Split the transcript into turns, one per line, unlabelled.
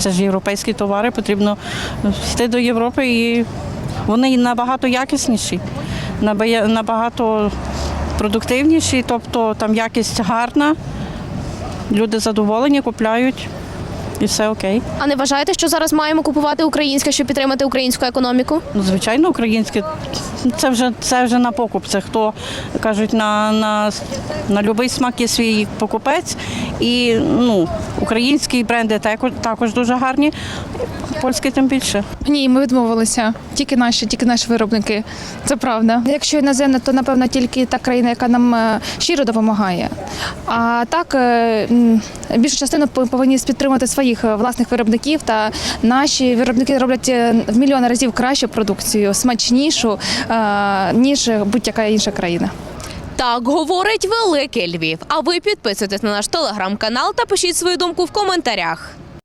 Це ж європейські товари, потрібно йти до Європи і вони набагато якісніші, набагато продуктивніші, тобто там якість гарна, люди задоволені, купляють і все окей.
А не вважаєте, що зараз маємо купувати українське, щоб підтримати українську економіку?
Ну, звичайно, українське це вже це вже на покуп. Це хто кажуть на, на, на будь-який смак є свій покупець. І ну, українські бренди також, також дуже гарні, польські тим більше.
Ні, ми відмовилися. Тільки наші, тільки наші виробники. Це правда. Якщо іноземна, то напевно тільки та країна, яка нам е, щиро допомагає. А так е, більшу частину пов- повинні підтримати своїх е, власних виробників. Та наші виробники роблять в мільйони разів кращу продукцію, смачнішу ніж будь-яка інша країна.
Так говорить великий Львів. А ви підписуйтесь на наш телеграм-канал та пишіть свою думку в коментарях.